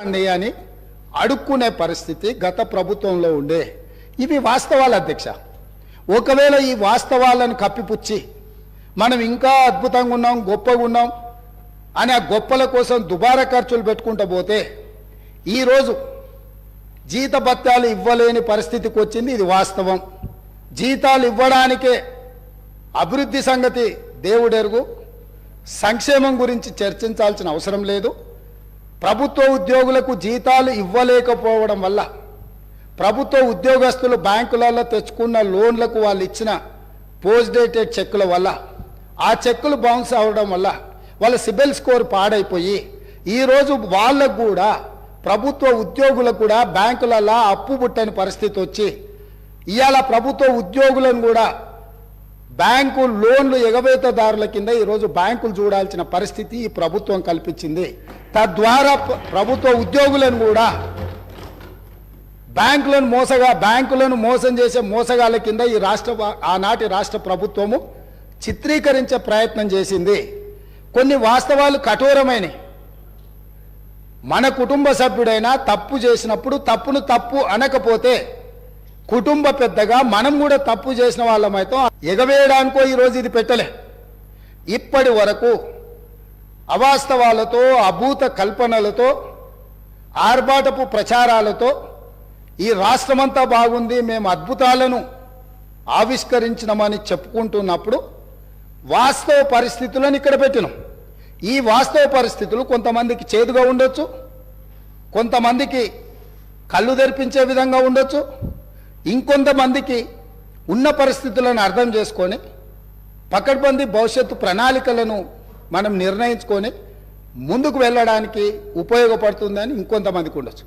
అండి అని అడుక్కునే పరిస్థితి గత ప్రభుత్వంలో ఉండే. ఇవి వాస్తవాలు అధ్యక్ష. ఒకవేళ ఈ వాస్తవాలను కప్పిపుచ్చి మనం ఇంకా అద్భుతంగా ఉన్నాం గొప్పగా ఉన్నాం అని ఆ గొప్పల కోసం దుబారా ఖర్చులు పెట్టుకుంటూ పోతే ఈరోజు జీతభత్యాలు ఇవ్వలేని పరిస్థితికి వచ్చింది ఇది వాస్తవం. జీతాలు ఇవ్వడానికే అభివృద్ధి సంగతి దేవుడెరుగు. సంక్షేమం గురించి చర్చించాల్సిన అవసరం లేదు. ప్రభుత్వ ఉద్యోగులకు జీతాలు ఇవ్వలేకపోవడం వల్ల ప్రభుత్వ ఉద్యోగస్తులు బ్యాంకులలో తెచ్చుకున్న లోన్లకు వాళ్ళు ఇచ్చిన పోస్ట్ డేటెడ్ చెక్కుల వల్ల ఆ చెక్కులు బౌన్స్ అవ్వడం వల్ల వాళ్ళ సిబిల్ స్కోర్ పాడైపోయి ఈరోజు వాళ్ళకు కూడా ప్రభుత్వ ఉద్యోగులకు కూడా బ్యాంకులలో అప్పు పుట్టని పరిస్థితి వచ్చి ఇవాళ ప్రభుత్వ ఉద్యోగులను కూడా బ్యాంకు లోన్లు ఎగవేతదారుల కింద ఈరోజు బ్యాంకులు చూడాల్సిన పరిస్థితి ఈ ప్రభుత్వం కల్పించింది. తద్వారా ప్రభుత్వ ఉద్యోగులను కూడా బ్యాంకులను మోసగా బ్యాంకులను మోసం చేసే మోసగాళ్ళ కింద ఈ రాష్ట్ర ఆనాటి రాష్ట్ర ప్రభుత్వము చిత్రీకరించే ప్రయత్నం చేసింది. కొన్ని వాస్తవాలు కఠోరమైనవి మన కుటుంబ సభ్యుడైనా తప్పు చేసినప్పుడు తప్పును తప్పు అనకపోతే కుటుంబ పెద్దగా మనం కూడా తప్పు చేసిన వాళ్ళమైతే. ఎగవేయడానికో ఈరోజు ఇది పెట్టలే. ఇప్పటి వరకు అవాస్తవాలతో అభూత కల్పనలతో ఆర్భాటపు ప్రచారాలతో ఈ రాష్ట్రమంతా బాగుంది మేము అద్భుతాలను ఆవిష్కరించినమని చెప్పుకుంటున్నప్పుడు వాస్తవ పరిస్థితులను ఇక్కడ పెట్టినాం. ఈ వాస్తవ పరిస్థితులు కొంతమందికి చేదుగా ఉండొచ్చు కొంతమందికి కళ్ళు తెరిపించే విధంగా ఉండొచ్చు ఇంకొంతమందికి ఉన్న పరిస్థితులను అర్థం చేసుకొని పకడ్బందీ భవిష్యత్తు ప్రణాళికలను మనం నిర్ణయించుకొని ముందుకు వెళ్ళడానికి ఉపయోగపడుతుందని ఇంకొంతమందికి ఉండొచ్చు.